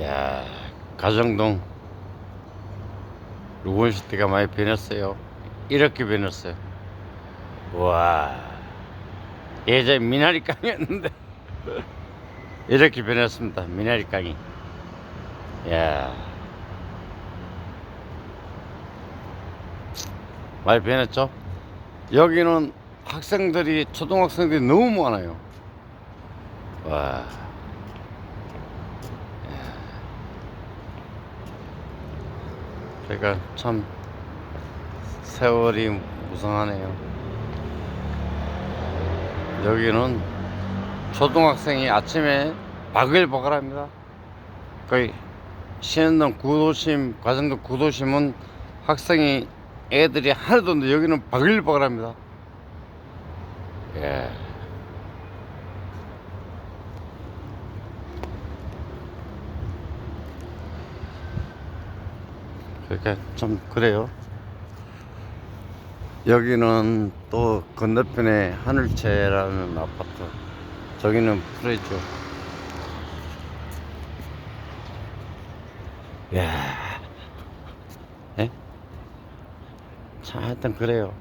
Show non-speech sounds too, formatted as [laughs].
야 가정동 루건시티가 많이 변했어요. 이렇게 변했어요. 와 예전 미나리 강이었는데 [laughs] 이렇게 변했습니다. 미나리 강이. 야 많이 변했죠? 여기는 학생들이 초등학생들이 너무 많아요. 와. 그러니까 참 세월이 무성하네요. 여기는 초등학생이 아침에 바글바글합니다. 거의 신현동 구도심, 과정동 구도심은 학생이 애들이 하나도 없는데 여기는 바글바글합니다. 예. 그러니까 좀 그래요. 여기는 또 건너편에 하늘채라는 아파트. 저기는 프레죠. 야, 예? 참 하여튼 그래요.